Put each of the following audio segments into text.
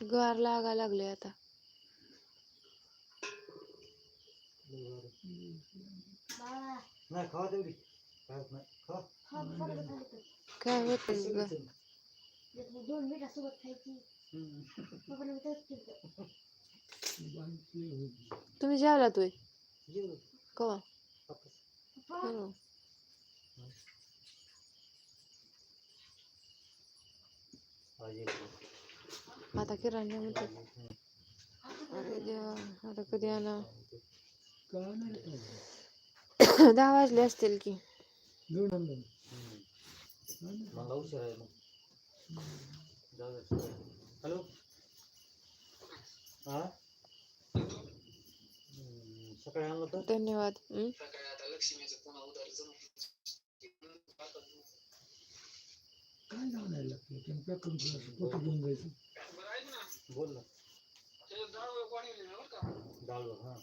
गार लागा लागले आता. काय होत नाही दोन मिनिटासोबत खायची तुम्ही जेवला तू कवा हो. आता किराणा म्हणते अरे देवा आता कधी आणा? दहा वाजले असतील की. हॅलो? हा? हम्म, सकाळी आणलं तर धन्यवाद? काय जाणार लागतं त्यांनी पॅक करून ठेवायचं, पोतं घेऊन जायचं बोल ना डाळ हा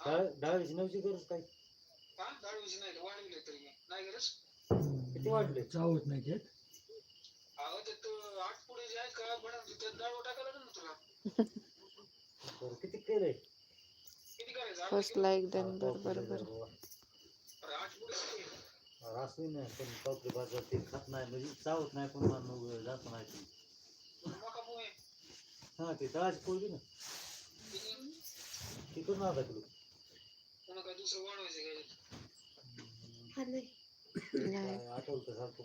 डाळ डाळीची नवची गरज काय किती वाढले चावत नाही त्यात बरं किती केलंय फर्स्ट लाईक देन बर बर बर रासवी नाही पण पावकी बाजार ते खात नाही म्हणजे चावत नाही पण मानव जात नाही ते. हा ते तळाची पोळी ना. ती करून अर्धा किलो हा नाही. नाही. काय आठवलं तर सांगतो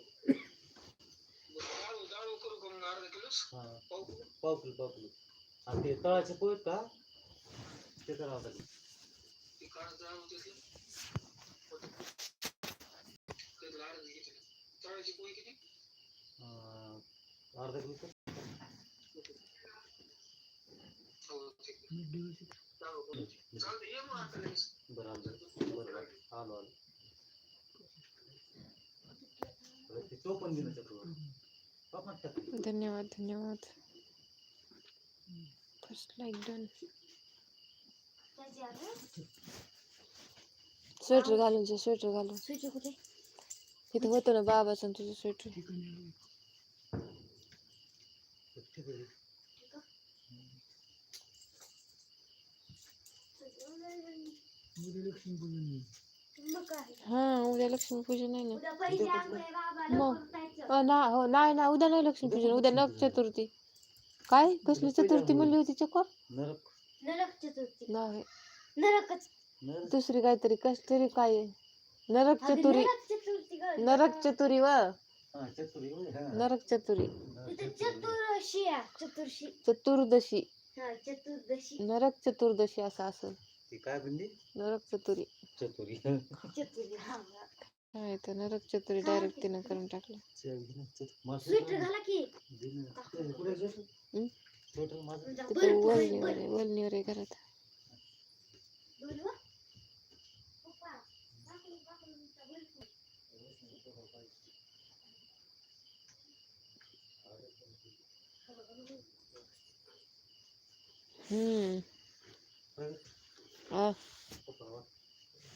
हा. पाव किलो? पाव किलो आणि ते तळाचे पोळी का? ते करा अर्धा किलो अं, अर्धा किलो कर. मीठ द्यायचं. बरं आलं बरं बरं. आलो आलो बरं, ते चोपण घेऊन चक्र पापड टाक. धन्यवाद धन्यवाद. फर्स्ट लाईक डन स्वेटर घालून जा स्वेटर घालून. स्विच कुठे इथं होतं ना बाबाचं तुझं स्वेटर ठिकाणी आलं. ठीक आहे उद्या लक्ष्मीपूजन आहे. मग काय हा उद्या लक्ष्मीपूजन आहे ना. मग. ना हो नाही ना उद्या नाही लक्ष्मीपूजन उद्या नक चतुर्थी. काय? कसली चतुर्थी म्हणली होती चक्कर नरक नरक चतुर्थी नाही. नरकच नरक दुसरी काहीतरी कस तरी काय. नरक चतुरी. नरक चतुर्थी गं. नरक चतुरी व. हा हा. नरक चतुरी. चतुर्दशी हा चतुर्दशी. नरक चतुर्दशी असं असं ती काय म्हणली? नरक चतुरी. चतुरी. काय तर नरक चतुरी डायरेक्ट तिनं करून टाकलं. स्वेटर घाला की. आहे, वलनीवर. आहे वलनीवर घरात. हम्म.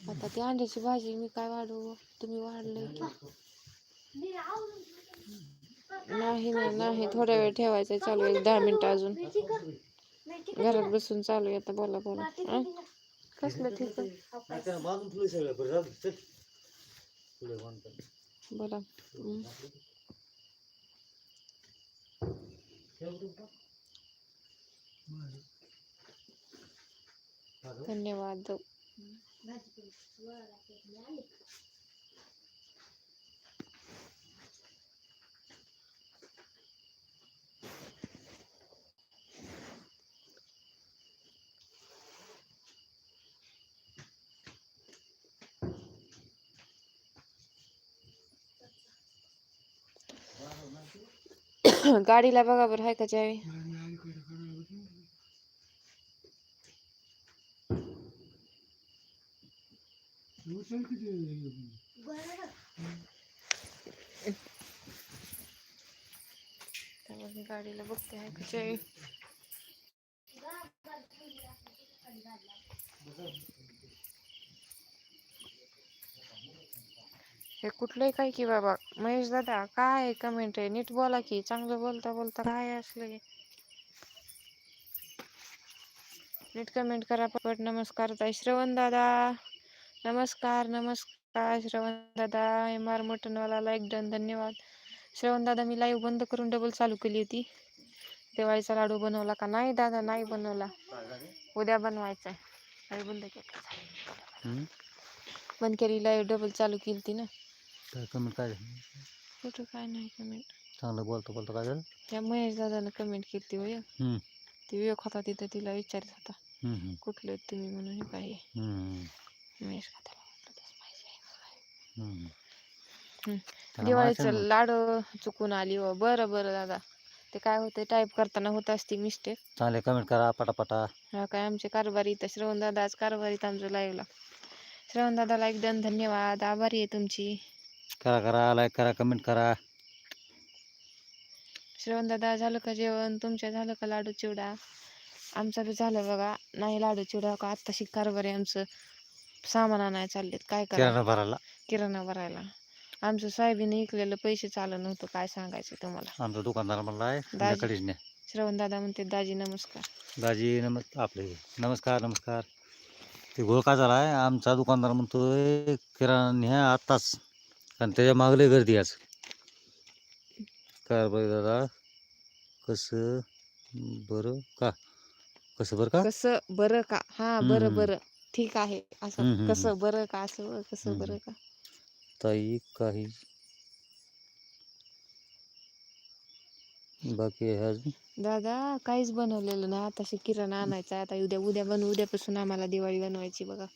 आता ती अंड्याची भाजी मी काय वाढवू? तुम्ही वाढले. की नाही नाही नाही. थोड्या वेळ ठेवायचं चालू आहे. एक दहा मिनिटं अजून. घरात बसून चालू आहे आता. बोला बोला. कसलं ठीक आहे? बोला. काय? धन्यवाद भाजी करू. वर राहते. मी आले. गाडीला बघा बरं हाय का चावी हे काय की बाबा? महेश दादा, काय कमेंट आहे? नीट बोला की, चांगलं बोलता बोलता काय असलं? नीट कमेंट करा पट नमस्कार श्रवण दादा. नमस्कार नमस्कार. श्रवण दादा M R Mutanwala like done धन्यवाद. श्रवण दादा मी लाईव्ह बंद करून डबल चालू केली होती. दिवाळीचा लाडू बनवला का? नाही दादा नाही बनवला. उद्या बनवायचा आहे बंद केली? बंद केली लाईव्ह डबल चालू केली ती ना. काय कमेंट काय कुठं काय नाही कमेंट चांगलं बोलतो बोलतो काय झालं? त्या महेश दादानं कमेंट केली ती होय. ती विवेक होता तिथं तिला विचारत होता. कुठले तुम्ही म्हणून हे काय? हम्म, महेश दिवाळीचं ना. लाडू चुकून आली हो बरं बरं दादा ते काय होते टाईप करताना होत असते मिस्टेक चांगले कमेंट करा पटापटा हा काय आमचे कारभारी तर श्रवण दादा आज कारभारीत आमचं लाईव्हला श्रवण दादाला एकदम धन्यवाद आभारी आहे तुमची करा करा लाईक करा कमेंट करा श्रवण दादा झालं का जेवण तुमच्या झालं का लाडू चिवडा आमचं बी झालं बघा नाही लाडू चिवडा का आत्ताशी कारभारी आमचं सामान आणायला चाललेत काय करा किराणा भरायला. किराणा भरायला. आमचं सोयाबीन इकलेलं पैसे चालू नव्हतं काय सांगायचं तुम्हाला? आमचा दुकानदार म्हणला आहे श्रवण दादा म्हणते दाजी नमस्कार. दाजी नमस् आपले नमस्कार नमस्कार. ते घोळ काय झाला? आहे आमचा दुकानदार म्हणतोय किराणा न्या आत्ताच. कारण त्याच्या मागले गर्दी आज. काय बरं दादा? कसं? बरं का? कसं बरं का? कसं? बरं का? हा बरं हम्म. बरं. ठीक आहे. हम्म, असं हम्म, कसं बरं का असं कसं हम्म. बरं का? ताई काही बाकी आहे अजून? दादा काहीच बनवलेलं नाही. आताशी किराणा आणायचा आहे. आता उद्या उद्या बनवू उद्यापासून आम्हाला दिवाळी बनवायची बघा.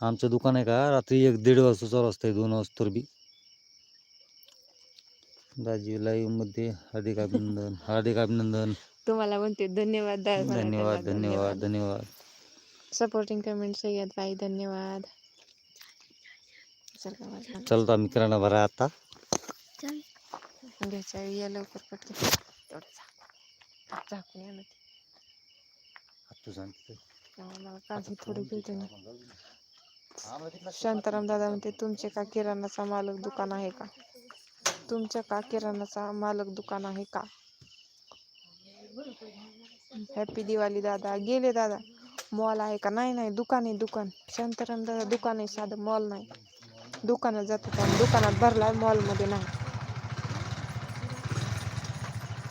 आमचं दुकान आहे का? रात्री एक दीड वाजता चालू असतंय दोन वाजता बी. दाजी लाईव्हमध्ये हार्दिक अभिनंदन हार्दिक अभिनंदन. तुम्हाला म्हणते धन्यवाद दा- म्हणा धन्यवाद धन्यवाद. धन्यवाद. सपोर्टिंग कमेंट सगळ्यात बाई धन्यवाद। चल आम्ही किराणा भरा आता वेळी या लवकर पटकन तेवढं झाक. झाकून या ते. तू मला काळजी थोडी घेते ना। शांताराम दादा म्हणते तुमचे का किराणाचा मालक दुकान आहे का? तुमच्या का किराणाचा मालक दुकान आहे का? हॅपी दिवाळी दादा। गेले दादा। मॉल आहे का? नाही नाही. दुकान आहे दुकान. शांताराम दादा दुकान आहे साधं मॉल नाही. दुकानात जातात आणि दुकानात आहे मॉलमध्ये नाही.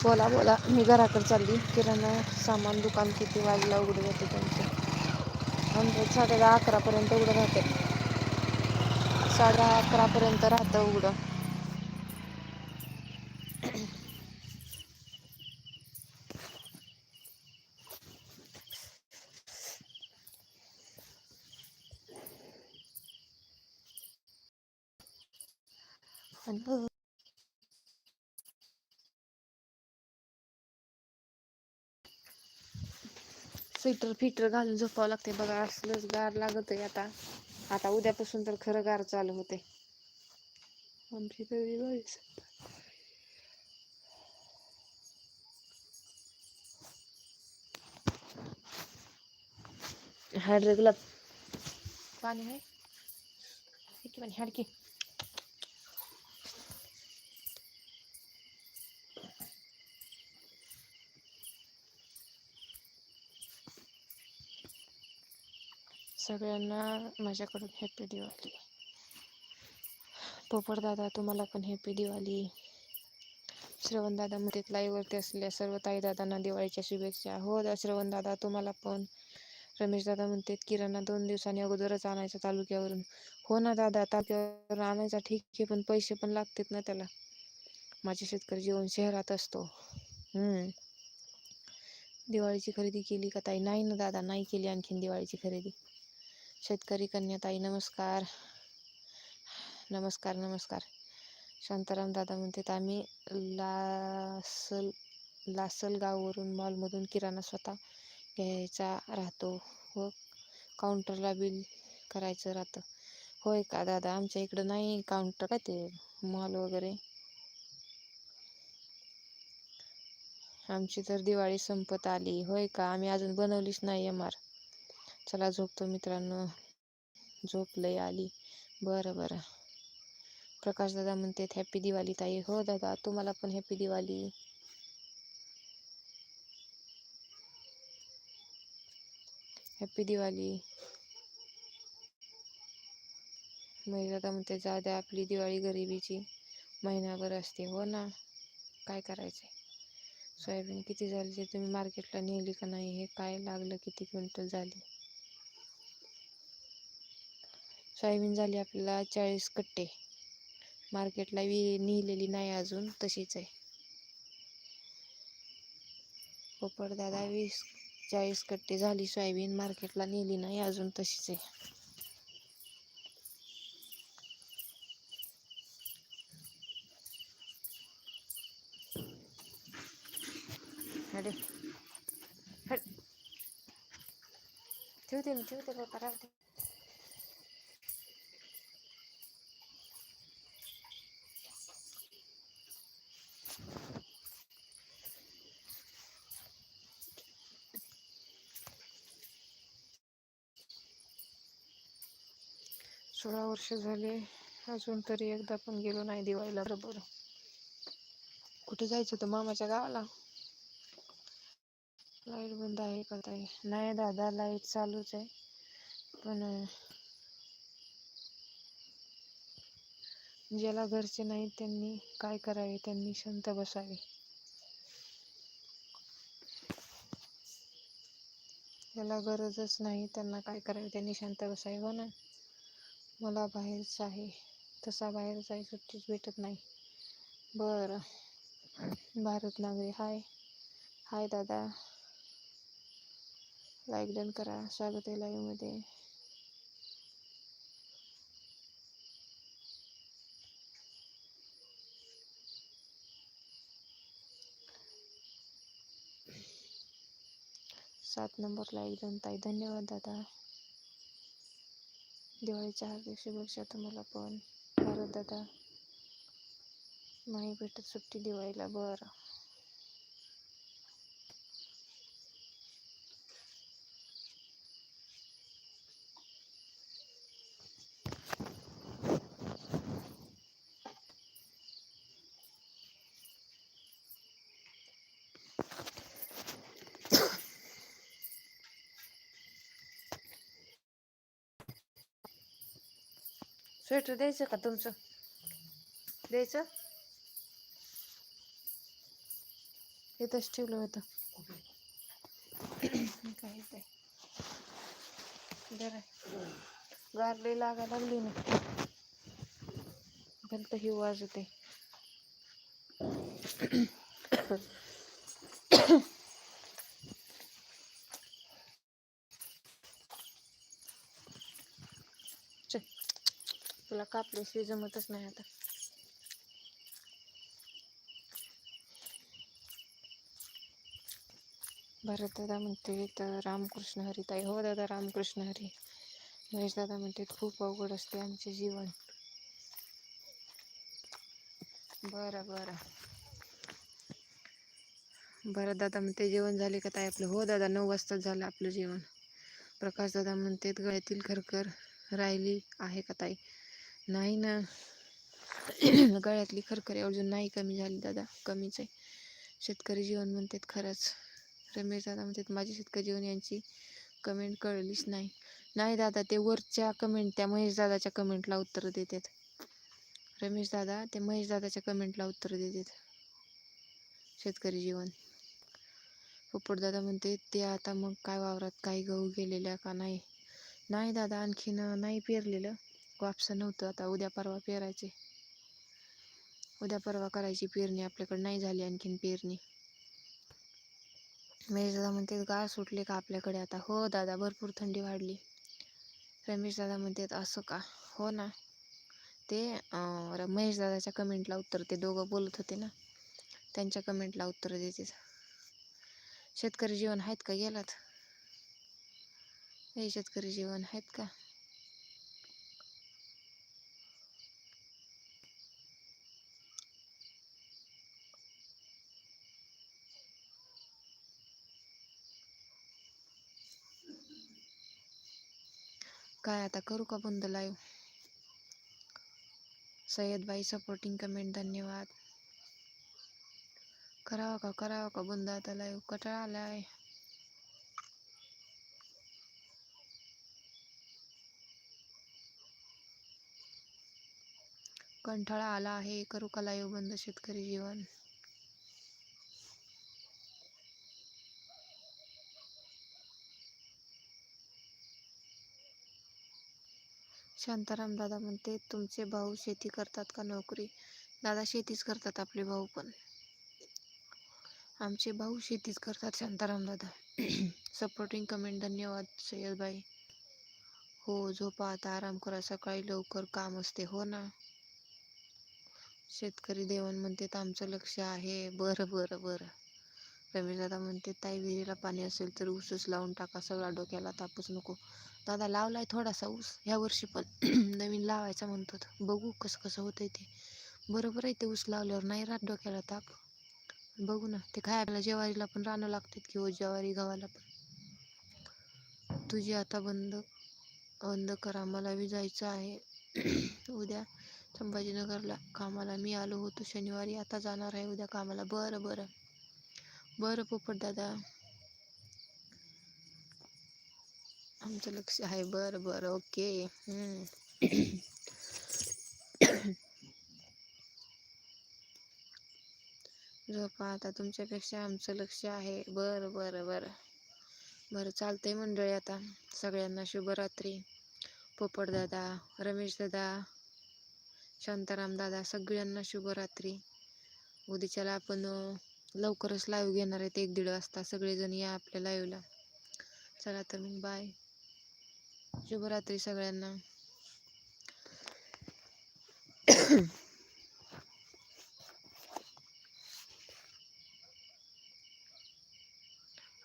बोला बोला. मी घराकडे चालली. किराणा सामान दुकान किती वाजला उघडं जाते त्यांचं? आमचं साडे दहा अकरापर्यंत उघडं राहते. साडे अकरापर्यंत राहतं उघडं. आणि स्वेटर फिटर घालून झोपावं लागते बघा असलंच गार लागत आहे आता. आता उद्यापासून तर खरं गार चालू होते आमची तर दिवाळी हाड रे गुलाब पाणी आहे? की पाणी सगळ्यांना माझ्याकडून हॅपी दिवाळी. पोपर दादा तुम्हाला पण हॅपी दिवाळी. श्रवण दादा मध्ये लाईव्हवरती असलेल्या सर्व ताई दादांना दिवाळीच्या शुभेच्छा. हो दा श्रवण दादा तुम्हाला पण. रमेश दादा म्हणतात किराणा दोन दिवसांनी अगोदरच आणायचा तालुक्यावरून. हो ना दादा तालुक्यावरून आणायचा ठीक आहे पण पैसे पण लागतात ना त्याला. माझे शेतकरी जेवण शहरात असतो. हम्म. दिवाळीची खरेदी केली का ताई? नाही ना दादा नाही केली आणखीन दिवाळीची खरेदी. शेतकरी कन्याताई नमस्कार. नमस्कार नमस्कार. शांताराम दादा म्हणतात आम्ही लासल लासलगाववरून मॉलमधून किराणा स्वतः घ्यायचा राहतो. व काउंटरला बिल करायचं राहतं. होय का दादा? आमच्या इकडं नाही काउंटर काय ते मॉल वगैरे. आमची तर दिवाळी संपत आली. होय का? आम्ही अजून बनवलीच नाही एम आर. चला झोपतो मित्रांनो. झोप लय आली. बरं बरं. प्रकाश दादा म्हणते हॅपी दिवाळी ताई. हो दादा तुम्हाला पण हॅपी दिवाळी. हॅपी दिवाळी. महेश दादा म्हणते जा द्या आपली दिवाळी गरिबीची महिनाभर असते. हो ना. काय करायचे सोयाबीन किती झाली? ते तुम्ही मार्केटला नेली का नाही? हे काय लागलं? किती क्विंटल झाली? सोयाबीन झाली आपल्याला चाळीस कट्टे. मार्केटला वि नेलेली नाही अजून तशीच आहे. पोपड दादा वीस चाळीस कट्टे झाली सोयाबीन मार्केटला नेली नाही अजून तशीच आहे. अरे ठेवते मी ठेवते बाबा राहते सोळा वर्ष झाले. अजून तरी एकदा पण गेलो नाही दिवाळीला. बरोबर कुठे जायचं होतं? मामाच्या गावाला? लाइट बंद आहे का ताई? नाही दादा लाइट चालूच आहे. पण ज्याला घरचे नाहीत त्यांनी काय करावे? त्यांनी शांत बसावे. ज्याला गरजच नाही त्यांना काय करावे? त्यांनी शांत बसावे हो ना? मला बाहेरच आहे. तसा बाहेर जाय सुट्टीच भेटत नाही. बरं. भारत नागरी हाय. हाय दादा. लाईक डन करा. स्वागत आहे लाईव्हमध्ये सात नंबर लाईक डन ताई. धन्यवाद दादा. दिवाळीच्या हार्दिक शुभेच्छा तुम्हाला पण. भारत दादा नाही भेटत सुट्टी दिवाळीला बरं. स्वेटर द्यायचं का तुमचं? द्यायचं? इथंच ठेवलं होतं. काय ते बरं गारली लागा लागली ना. भलत ही वाजते कापल्याशिवाय जमतच नाही आता. भरत दादा म्हणते तर रामकृष्ण हरी ताई. हो दादा रामकृष्ण हरी. महेश दादा म्हणते खूप अवघड असते आमचे जीवन. बरं बरं. भरत दादा म्हणते जेवण झाले का ताई आपलं? हो दादा नऊ वाजताच झालं आपलं जेवण. प्रकाश दादा म्हणते गळ्यातील खरखर राहिली आहे का ताई? नाही ना. गळ्यातली खरखरी अजून नाही कमी झाली दादा कमीच आहे. शेतकरी जीवन म्हणतात खरंच. रमेश दादा म्हणतात माझे शेतकरी जीवन यांची कमेंट कळलीच नाही. नाही दादा ते वरच्या कमेंट त्या महेश दादाच्या कमेंटला उत्तर देतात. रमेश दादा ते महेश दादाच्या कमेंटला उत्तर देतात. शेतकरी जीवन. पोपट दादा म्हणते ते आता मग काय वावरात काही गहू गेलेल्या का नाही? नाही दादा आणखीन नाही पेरलेलं. वापसं नव्हतं. आता उद्या परवा पेरायचे. उद्या परवा करायची पेरणी. आपल्याकडे नाही झाली आणखीन पेरणी. रमेश दादा म्हणतात गार सुटले का आपल्याकडे आता? हो दादा भरपूर थंडी वाढली. रमेश दादा म्हणतात असं का? हो ना. ते र- महेश दादाच्या कमेंटला उत्तर ते दोघं बोलत होते ना? त्यांच्या कमेंटला उत्तर देते. शेतकरी जीवन आहेत का गेलात? हे शेतकरी जीवन आहेत का? काय आता करू का बंद लाईव्ह सय्यदबाई सपोर्टिंग कमेंट धन्यवाद. करावा का करावा का बंद आता लाईव्ह कटाळा आलाय. कंठाळा आला आहे करू का लाईव्ह बंद शेतकरी जीवन? शांताराम दादा म्हणते तुमचे भाऊ शेती करतात का नोकरी? दादा शेतीच करतात आपले भाऊ पण. आमचे भाऊ शेतीच करतात शांताराम दादा. सपोर्टिंग कमेंट धन्यवाद सय्यदबाई. हो झोपा आता आराम करा सकाळी लवकर काम असते हो ना? शेतकरी देवण म्हणते आमचं लक्ष आहे बरं बरं बरं. रमेश दादा म्हणते ताई विहिरीला पाणी असेल तर ऊसच लावून टाका सगळा डोक्याला तापच नको. दादा लावलाय थोडासा ऊस ह्या वर्षी पण. नवीन लावायचा म्हणतो बघू कसं कसं होतंय ते. बरोबर आहे ते ऊस लावल्यावर नाही राहत डोक्याला ताप. बघू ना ते खायला ज्वारीला पण रानं लागतात किंवा हो ज्वारी गव्हाला पण. तुझी आता बंद बंद करा मला बी जायचं आहे. उद्या संभाजीनगरला कामाला मी आलो होतो शनिवारी आता जाणार आहे उद्या कामाला. बरं बरं. बरं पोपट दादा. आमचं लक्ष आहे. बरं बरं. ओके. झोपा आता तुमच्यापेक्षा आमचं लक्ष आहे. बरं बरं बरं. बरं चालतंय मंडळी आता. सगळ्यांना शुभरात्री. पोपट दादा रमेश दादा शांताराम दादा सगळ्यांना शुभरात्री. उद्याच्याला आपण लवकरच लाईव्ह घेणार आहेत एक दीड वाजता सगळेजण या आपल्या लाईव्हला चला तर मग बाय शुभरात्री सगळ्यांना.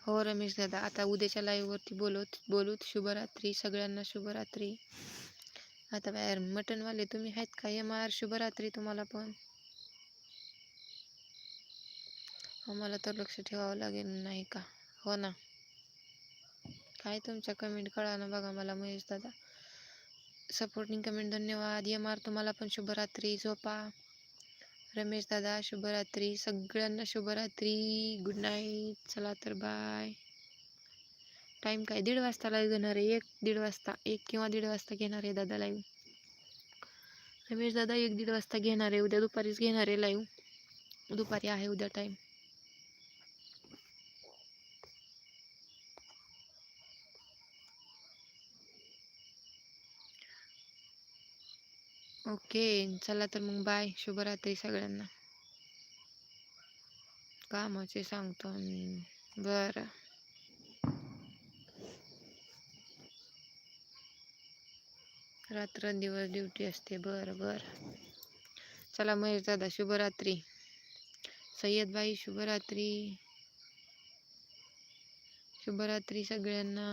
हो रमेश दादा आता उद्याच्या लाईव्हवरती बोलत बोलूत. शुभरात्री सगळ्यांना शुभरात्री. आता बाहेर मटनवाले तुम्ही आहेत का? एम आर शुभरात्री तुम्हाला पण. आम्हाला तर लक्ष ठेवावं लागेल नाही का? हो ना? काय तुमच्या कमेंट कळा ना बघा मला महेश दादा. सपोर्टिंग कमेंट धन्यवाद. एम आर तुम्हाला पण शुभरात्री. झोपा. रमेश दादा शुभरात्री. सगळ्यांना शुभरात्री. गुड नाईट चला तर बाय टाईम काय? दीड वाजता लाईव्ह घेणार आहे. एक दीड वाजता. एक किंवा दीड वाजता घेणार आहे दादा लाईव्ह रमेश दादा एक दीड वाजता घेणार आहे. उद्या दुपारीच घेणार आहे लाईव्ह दुपारी आहे उद्या टाईम ओके चला तर मग बाय. शुभरात्री सगळ्यांना. कामाचे सांगतो बर. रात्र रात्रंदिवस ड्युटी असते. बरं बरं. चला महेश दादा शुभरात्री. सय्यदबाई शुभरात्री. शुभरात्री सगळ्यांना.